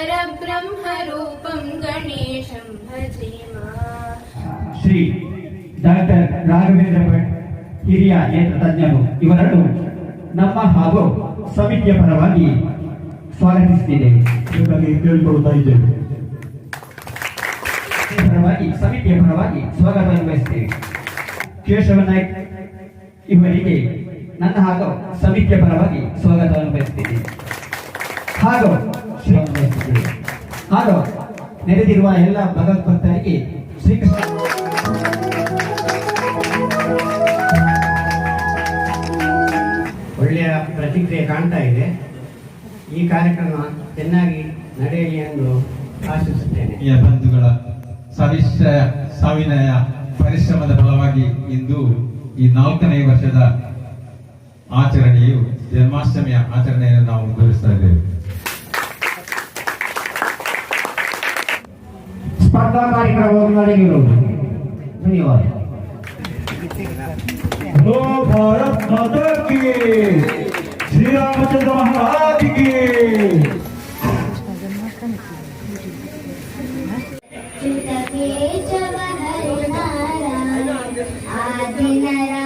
परब्रह्मरूपं गणेशं भजेम Shri doctor Raghavendra Bhat ಹಿರಿಯ ನೇತ್ರ ತಜ್ಞರು ಇವರನ್ನು ನಮ್ಮ ಹಾಗೂ ಸಮಿತಿಯ ಪರವಾಗಿ ಸ್ವಾಗತಿಸುತ್ತಿದ್ದೇವೆ ನಿಮಗೆ ಕೇಳಿಕೊಳ್ತಾ ಇದ್ದೇವೆ ಪರವಾಗಿ ಸಮಿತಿಯ ಪರವಾಗಿ ಸ್ವಾಗತವನ್ನು ಬಯಸುತ್ತೇವೆ ಕೇಶವ ನಾಯ್ಕ್ ಇವರಿಗೆ ನನ್ನ ಹಾಗೂ ಸಮಿತಿಯ ಪರವಾಗಿ ಸ್ವಾಗತವನ್ನು ಬಯಸುತ್ತೇನೆ ಹಾಗೂ ಶ್ರೀಗಳನ್ನು ಬಯಸುತ್ತೇವೆ ಹಾಗೂ ನೆರೆದಿರುವ ಎಲ್ಲ ಭಗವತ್ಭಕ್ತರಿಗೆ ಶ್ರೀಕೃಷ್ಣ. ಒಳ್ಳೆಯ ಪ್ರತಿಕ್ರಿಯೆ ಕಾಣ್ತಾ ಇದೆ. ಈ ಕಾರ್ಯಕ್ರಮ ಚೆನ್ನಾಗಿ ನಡೆಯಲಿ ಎಂದು ಆಶಿಸುತ್ತೇನೆ. ಬಂಧುಗಳ ಸವಿಷ್ಟ ಸಾವಿನಯ ಪರಿಶ್ರಮದ ಫಲವಾಗಿ ಇಂದು ಈ ನಾಲ್ಕನೇ ವರ್ಷದ ಆಚರಣೆಯು ಜನ್ಮಾಷ್ಟಮಿಯ ಆಚರಣೆಯನ್ನು ನಾವು ಮುಂದುವರಿಸ್ತಾ ಇದ್ದೇವೆ. ಸ್ಪರ್ಧಾ ಕಾರ್ಯಕ್ರಮವನ್ನು ನಡೆಯುವುದು ಧನ್ಯವಾದ लो भारत माता की श्री रामचंद्र महाराज की च्युतकेशव हरिनारायण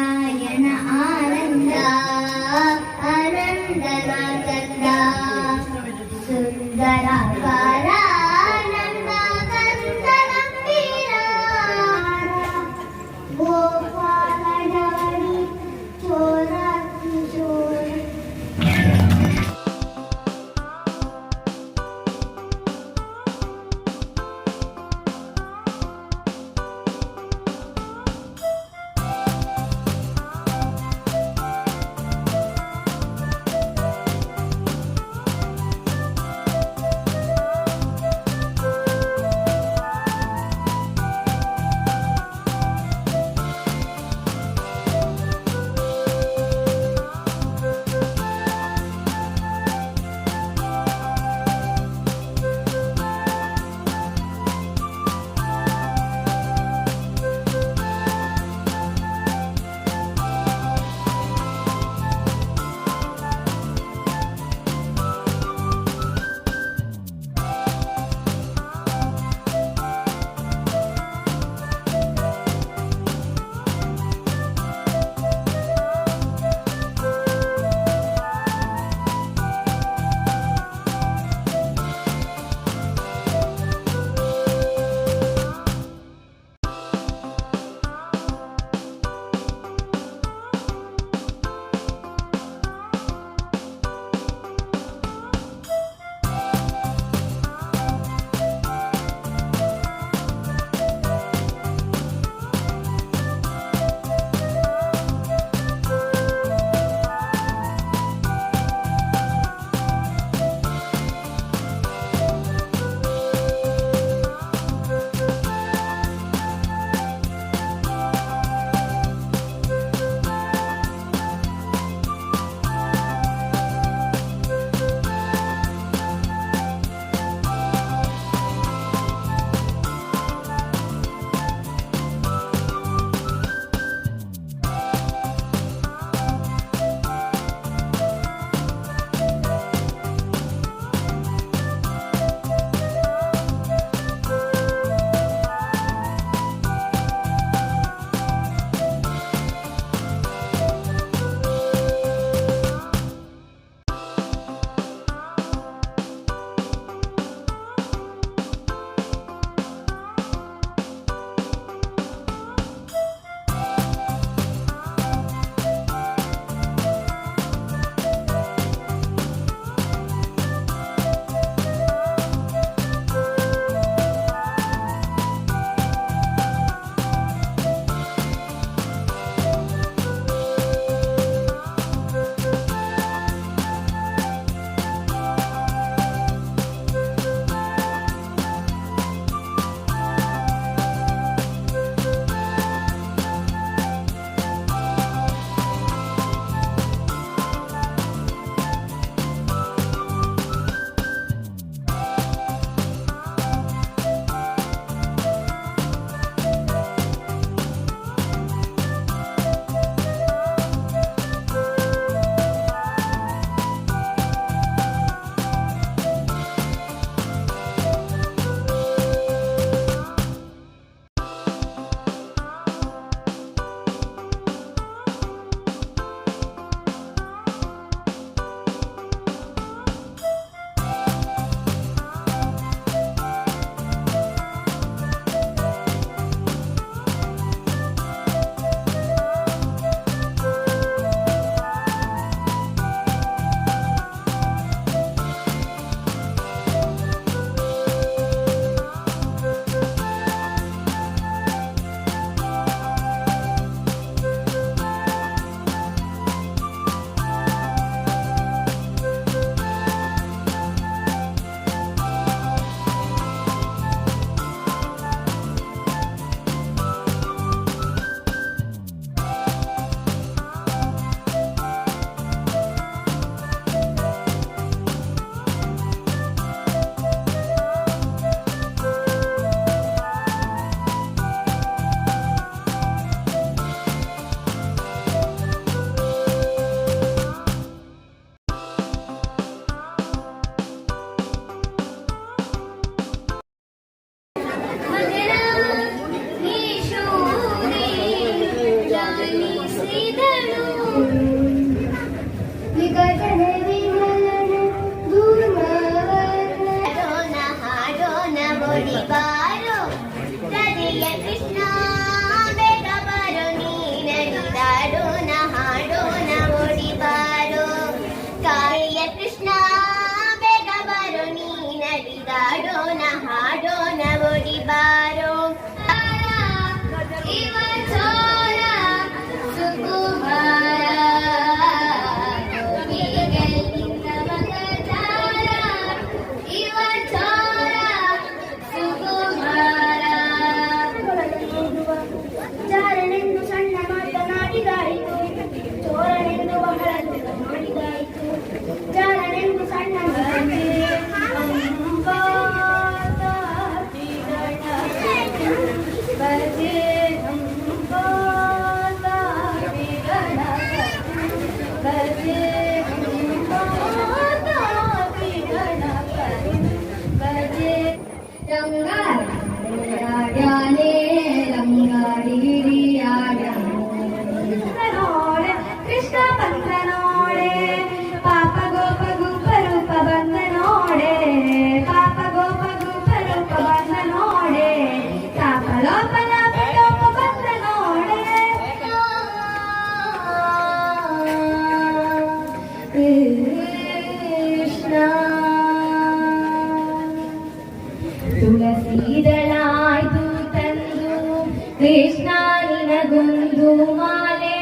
कृष्णा निनगुंदु माले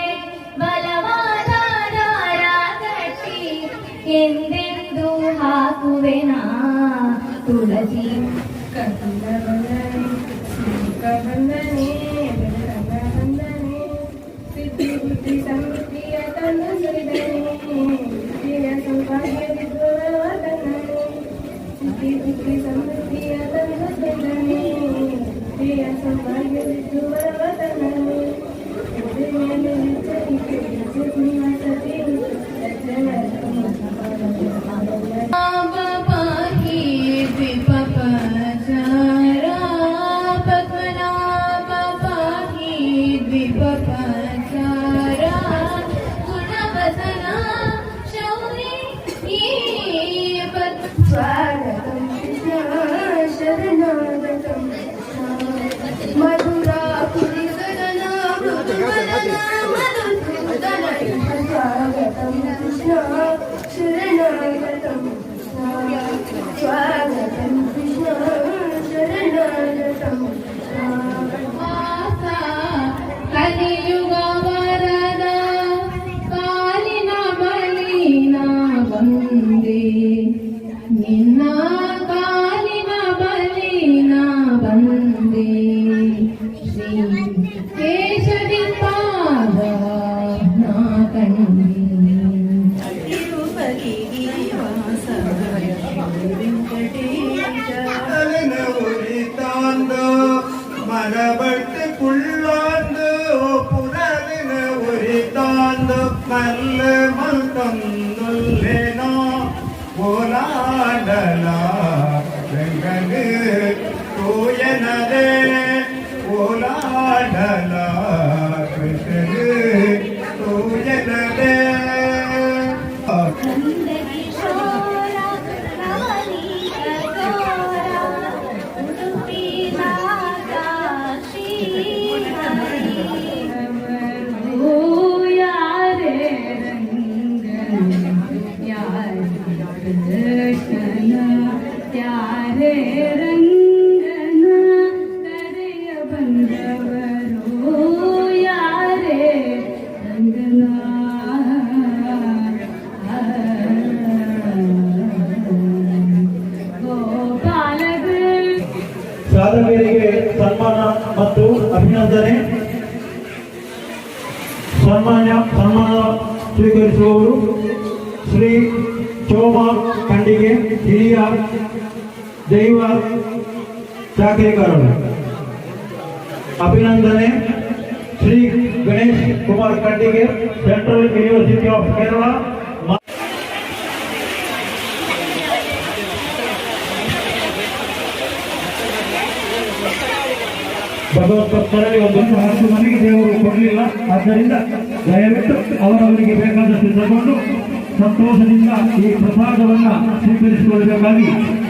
बलवादार रागटी ಎಂದೆಂದು ಹಾಕುವೆನ ತುಳಸಿ ಕಮಲನಿ ಕಮಲನಿ മതപ്പല്ല മതന്നുല്ല ಸನ್ಮಾನ ಮತ್ತು ಅಭಿನಂದನೆ ಸನ್ಮಾನ ಸನ್ಮಾನ ಸ್ವೀಕರಿಸುವವರು ಶ್ರೀ ಶೋಭಾ ಖಂಡಿಗೆ ಹಿರಿಯ ದೈವ ಚಾಕರಿಕಾರರು ಅಭಿನಂದನೆ Shri Ganesh Kumar Khandige central university of Kerala ಭಗವತ್ಪತ್ತರಲ್ಲಿ ಒಂದು ಹತ್ತು ಮನೆಗೆ ದೇವರು ಕೊಡಲಿಲ್ಲ. ಆದ್ದರಿಂದ ದಯವಿಟ್ಟು ಅವರವರಿಗೆ ಬೇಕಾದಷ್ಟು ತಗೊಂಡು ಸಂತೋಷದಿಂದ ಈ ಪ್ರಸಾದವನ್ನು ಸ್ವೀಕರಿಸಿಕೊಳ್ಳಬೇಕಾಗಿ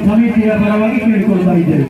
ಸಮಿತಿಯ ಪರವಾಗಿ ಕೇಳಿಕೊಳ್ತಾ ಇದ್ದೇವೆ.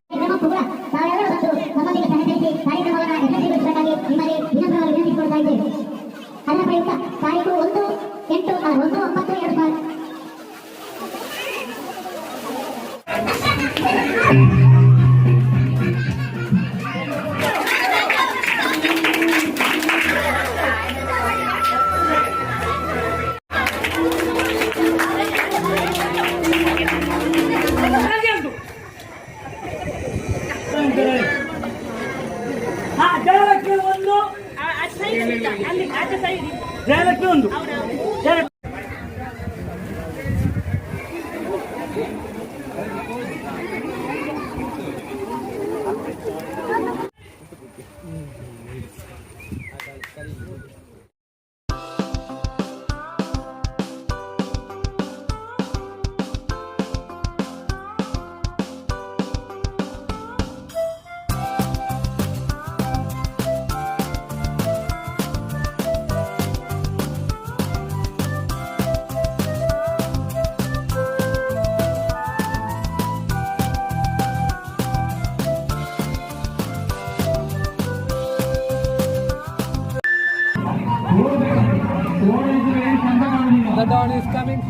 ಇಸ್ ಕಮಿಂಗ್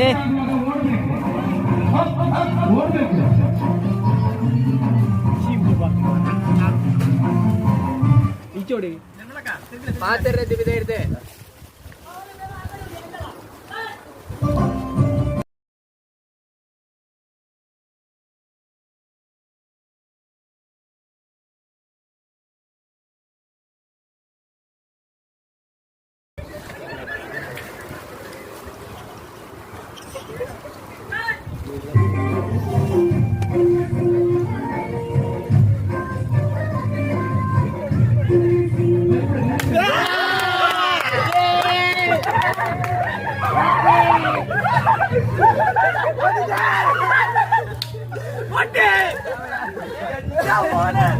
ಏ. ಈಚೋಡಿ ಪಾತ್ರೆ ಬಿದ್ದೆ ಇರ್ತೆ. Não. né?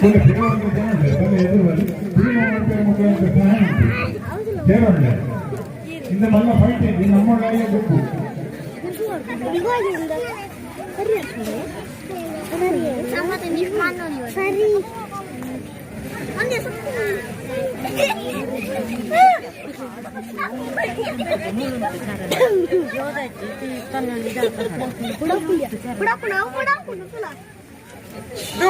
మన దేవుడి ముఖాన్ని తమ ఎదురువని భీమవంతుడి ముఖాన్ని సహాయం దేవుడి இந்த நல்ல ஃபைட் இது நம்ம வேலைய குப்பு சரி bro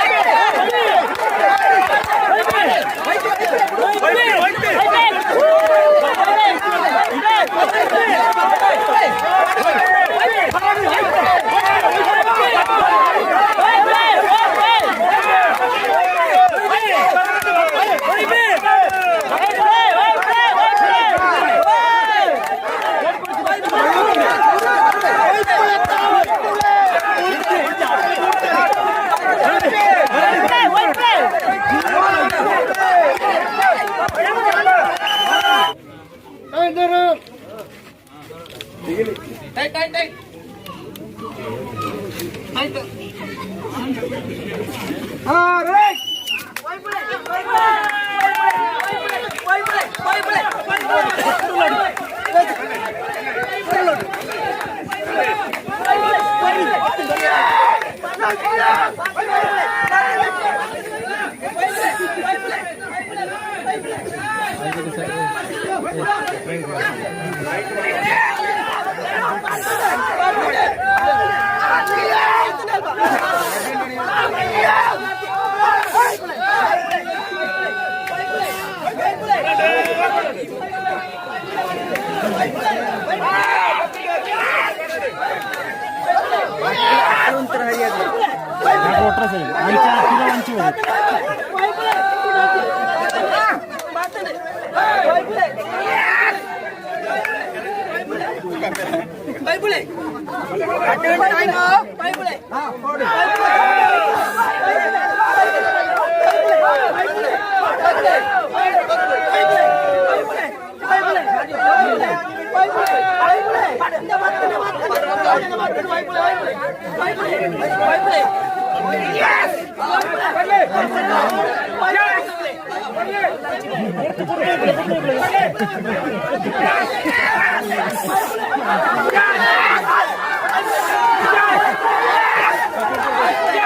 अंतर பைபிளே பைபிளே பைபிளே பைபிளே பைபிளே Yeah!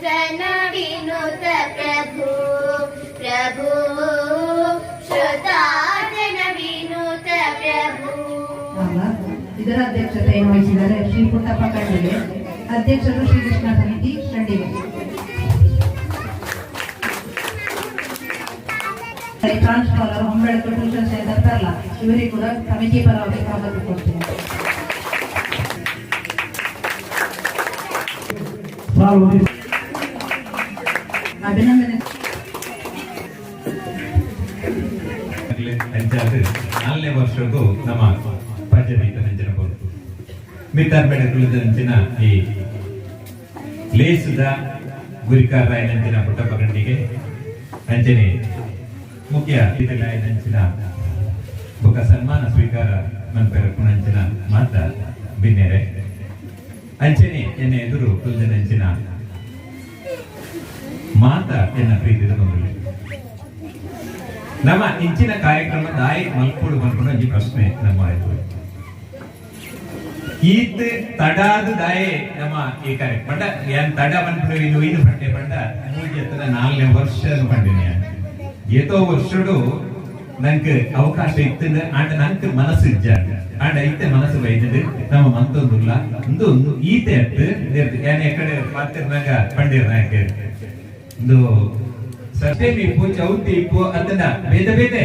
ವಚನ ವಿನುತ ಪ್ರಭು ಪ್ರಭು ಶ್ರೋತಾಜನ ವಿನುತ ಪ್ರಭು ಇದರ ಅಧ್ಯಕ್ಷತೆಯನ್ನು ವಹಿಸಿದರೆ ಶ್ರೀ ಪುಟ್ಟಪ್ಪ ಕಣ್ಣಿಗೆ. ಅಧ್ಯಕ್ಷರು ಶ್ರೀಕೃಷ್ಣ ಸಮಿತಿ ಶಂಡಿಗೆ ಟ್ರಾನ್ಸ್ಫಾಲರ್ ಹೊಂಬಳಕ್ಕೆ ಟ್ಯೂಷನ್ ಸೆಂಟರ್ ಬರಲ್ಲ ಇವರಿಗೆ ಕೂಡ ಸಮಿತಿ ಪರವಾಗಿ ಸ್ವಾಗತ ಕೊಡ್ತೀನಿ. ಸಾರ್ವಜನಿಕ ಅಭಿನಂದನೆ. ಅಂಚಾದ ನಾಲ್ಕನೇ ವರ್ಷಕ್ಕೂ ನಮ್ಮ ಪಂಚದೀಪ ನಂಚಿನ ಬರುತ್ತೆ ಮಿತ್ತಾರ್ ಬೇಡ ಕುಳಿತಂಚಿನ ಈ ಲೇಸದ ಗುರಿಕಾರ ನಂಚಿನ ಪುಟ್ಟಪ್ಪ ಗಂಡಿಗೆ ಮುಖ್ಯ ರಾಯ ನಂಚಿನ ಬೊಕ ಸನ್ಮಾನ ಸ್ವೀಕಾರ ಮನ್ಪೆರ ನಂಚಿನ ಮಾತ ಬಿನ್ನೆರೆ. ಅಂಚನೆ ಎನ್ನ ಎದುರು ಕುಲ್ದನಂಚಿನ ಮಾತ ಎನ್ನ ಪ್ರೀತಿದ ಬಂಧುಗಳು ನಮ್ಮ ಇಂಚಿನ ಕಾರ್ಯಕ್ರಮ ದಾಯಿ ಮಲ್ಕೊಡು ಮಲ್ಕೊಂಡು ಈ ಪ್ರಶ್ನೆ ನಮ್ಮ ಆಯ್ತು ಈತ್ ತಡಾದು ದಾಯೆ ನಮ್ಮ ಈ ಕಾರ್ಯಕ್ರಮ ಪಂಡ ಏನ್ ತಡ ಬಂದ್ಬಿಡು ಇದು ಇದು ಪಂಡೆ ಪಂಡ ಮೂಜಿ ಹತ್ರ ನಾಲ್ಕನೇ ವರ್ಷ ಪಂಡಿನಿ ಏತೋ ವರ್ಷಡು ನಂಗೆ ಅವಕಾಶ ಇತ್ತು ಆಂಡ ನಂಗೆ ಮನಸ್ಸು ಇಜ್ಜ ಆಂಡ ಐತೆ ಮನಸ್ಸು ಬೈದದು ನಮ್ಮ ಮಂತೊಂದುಲ್ಲ ಒಂದು ಒಂದು ಈತೆ ಅತ್ತು ಏನ್ ಎಕಡೆ ಪಾತಿರ್ನಾಗ ಪಂಡಿರ್ನಾಗ ಒಂದು ಸತ್ಯ ಇಪ್ಪು ಚೌತಿ ಇಪ್ಪು ಅದನ್ನ ಬೇದ ಬೇದೆ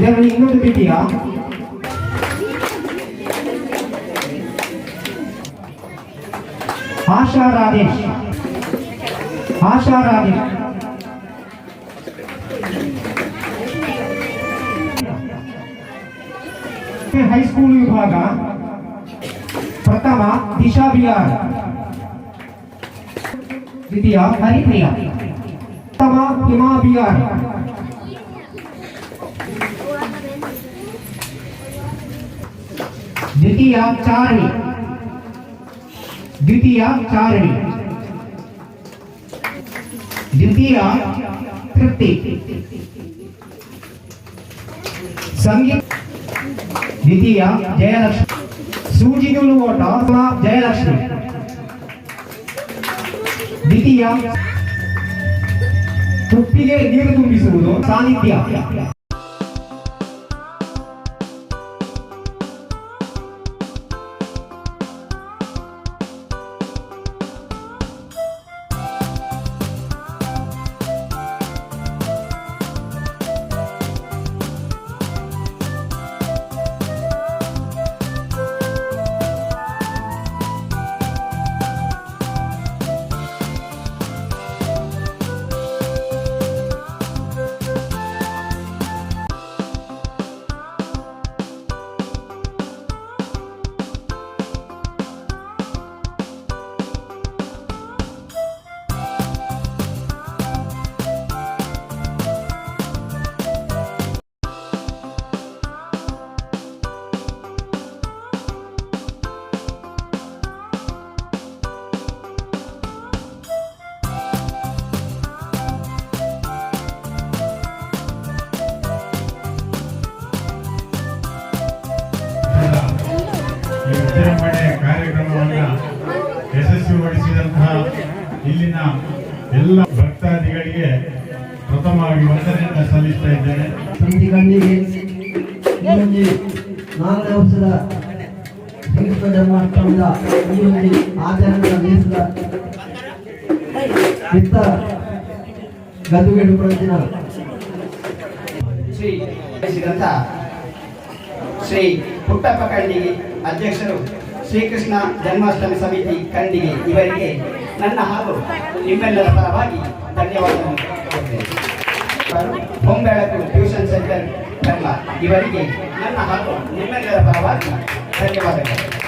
ಇದರಲ್ಲಿ ಇನ್ನೊಂದು ದ್ವಿತೀಯ ಆಶಾ ರಾಜೇಶ್ ಆಶಾ ರಾಜೇಶ್ ಹೈಸ್ಕೂಲ್ ವಿಭಾಗ ಪ್ರಥಮ ದಿಶಾ ಬಿಹಾರ್ ದ್ವಿತೀಯ ಹರಿಪ್ರಿಯ ಪ್ರಥಮ ಹಿಮಾ ಬಿಹಾರ್ ದ್ವಿತೀಯ ಚಾರಣಿ ದ್ವಿತೀಯ ಚಾರಣಿ ದ್ವಿತೀಯ ತೃಪ್ತಿ ಸಂಗೀತ ದ್ವಿತೀಯ ಜಯಲಕ್ಷ್ಮಿ ಸೂಜಿನೂಲು ಓಟ ಅಥವಾ ಜಯಲಕ್ಷ್ಮಿ ದ್ವಿತೀಯ ತುಪ್ಪಿಗೆ ನೀರು ತುಂಬಿಸುವುದು ಸಾನ್ನಿಧ್ಯ ಎಲ್ಲ ಭಕ್ತಾದಿಗಳಿಗೆ ಪ್ರಥಮವಾಗಿ ವಂದನೆಯನ್ನು ಸಲ್ಲಿಸ್ತಾ ಇದ್ದೇನೆ. ಸಮಿತಿ ಕಣ್ಣಿಗೆ ಈ ನಾಲ್ಕನೇ ವರ್ಷದ ಶ್ರೀಕೃಷ್ಣ ಜನ್ಮಾಷ್ಟಮದ ಈ ಒಂದು ಆಚರಣೆಯ ದೇಶದ ಚಿತ್ತ ಗದ್ದುಗೆಡು ಪ್ರವಚನ ಶ್ರೀ ಶ್ರೀ ಪುಟ್ಟಪ್ಪ ಕಂಡಿಗೆ ಅಧ್ಯಕ್ಷರು ಶ್ರೀಕೃಷ್ಣ ಜನ್ಮಾಷ್ಟಮಿ ಸಮಿತಿ ಕಂಡಿಗೆ ಇವರಿಗೆ ನನ್ನ ಹಾಗೂ ನಿಮ್ಮೆಲ್ಲರ ಪರವಾಗಿ. ಇವರು ಹೊಂಬೆಳಕು ಟ್ಯೂಷನ್ ಸೆಂಟರ್ ಎಂಬ ಇವರಿಗೆ ನನ್ನ ಹಾಗೂ ನಿಮ್ಮೆಲ್ಲರ ಪರವಾಗಿ ಧನ್ಯವಾದಗಳು